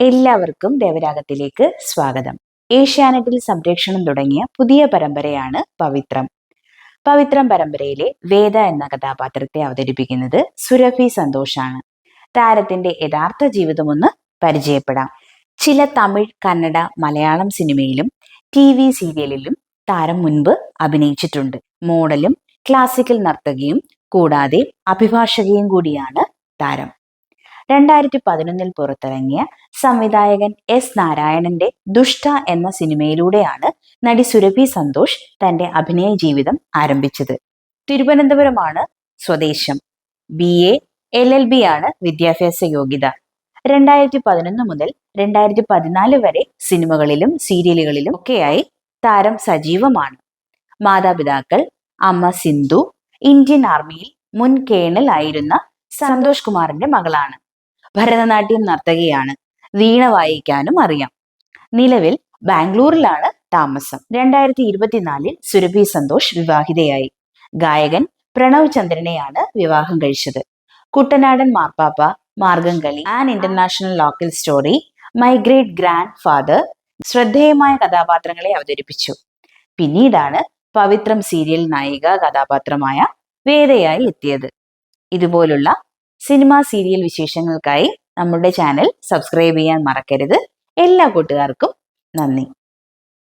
എല്ലാവർക്കും ദേവരാഗത്തിലേക്ക് സ്വാഗതം. ഏഷ്യാനെറ്റിൽ സംപ്രേഷണം തുടങ്ങിയ പുതിയ പരമ്പരയാണ് പവിത്രം. പവിത്രം പരമ്പരയിലെ വേദ എന്ന കഥാപാത്രത്തെ അവതരിപ്പിക്കുന്നത് സുരഭി സന്തോഷാണ്. താരത്തിന്റെ യഥാർത്ഥ ജീവിതമൊന്ന് പരിചയപ്പെടാം. ചില തമിഴ് കന്നഡ മലയാളം സിനിമയിലും ടി വി സീരിയലിലും താരം മുൻപ് അഭിനയിച്ചിട്ടുണ്ട്. മോഡലും ക്ലാസിക്കൽ നർത്തകിയും കൂടാതെ അഭിഭാഷകയും കൂടിയാണ് താരം. രണ്ടായിരത്തി പതിനൊന്നിൽ പുറത്തിറങ്ങിയ സംവിധായകൻ എസ് നാരായണന്റെ ദുഷ്ട എന്ന സിനിമയിലൂടെയാണ് നടി സുരഭി സന്തോഷ് തന്റെ അഭിനയ ജീവിതം ആരംഭിച്ചത്. തിരുവനന്തപുരമാണ് സ്വദേശം. B A L L B ആണ് വിദ്യാഭ്യാസ യോഗ്യത. രണ്ടായിരത്തി പതിനൊന്ന് മുതൽ രണ്ടായിരത്തി പതിനാല് വരെ സിനിമകളിലും സീരിയലുകളിലും ഒക്കെയായി താരം സജീവമാണ്. മാതാപിതാക്കൾ അമ്മ സിന്ധു ഇന്ത്യൻ ആർമിയിൽ മുൻ കേണൽ ആയിരുന്ന സന്തോഷ് കുമാറിന്റെ മകളാണ്. ഭരതനാട്യം നർത്തകിയാണ്. വീണ വായിക്കാനും അറിയാം. നിലവിൽ ബാംഗ്ലൂരിലാണ് താമസം. രണ്ടായിരത്തി ഇരുപത്തിനാലിൽ സുരഭി സന്തോഷ് വിവാഹിതയായി. ഗായകൻ പ്രണവ് ചന്ദ്രനെയാണ് വിവാഹം കഴിച്ചത്. Kuttanadan Marpappa Margamkali an international local story my great grandfather ശ്രദ്ധേയമായ കഥാപാത്രങ്ങളെ അവതരിപ്പിച്ചു. പിന്നീടാണ് പവിത്രം സീരിയൽ നായിക കഥാപാത്രമായ വേദയായി എത്തിയത്. ഇതുപോലുള്ള സിനിമ സീരിയൽ വിശേഷങ്ങൾക്കായി നമ്മുടെ ചാനൽ സബ്സ്ക്രൈബ് ചെയ്യാൻ മറക്കരുത്. എല്ലാ കൂട്ടുകാർക്കും നന്ദി.